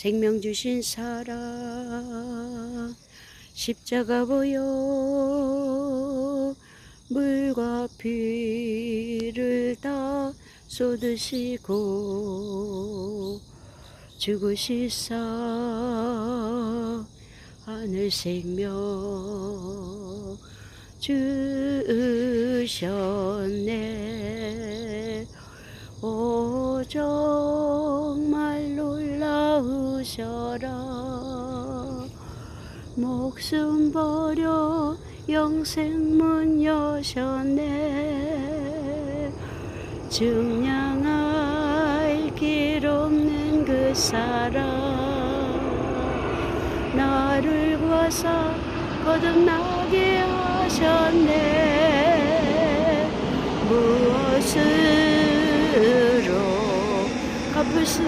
생명 주신 사랑 십자가 보여 물과 피를 다 쏟으시고 죽으시사 하늘 생명 주셨네 놀라우셔라 목숨 버려 영생문 여셨네. 증량할 길 없는 그 사랑 나를 구하사 거듭나게 하셨네. 무엇으로 갚을 수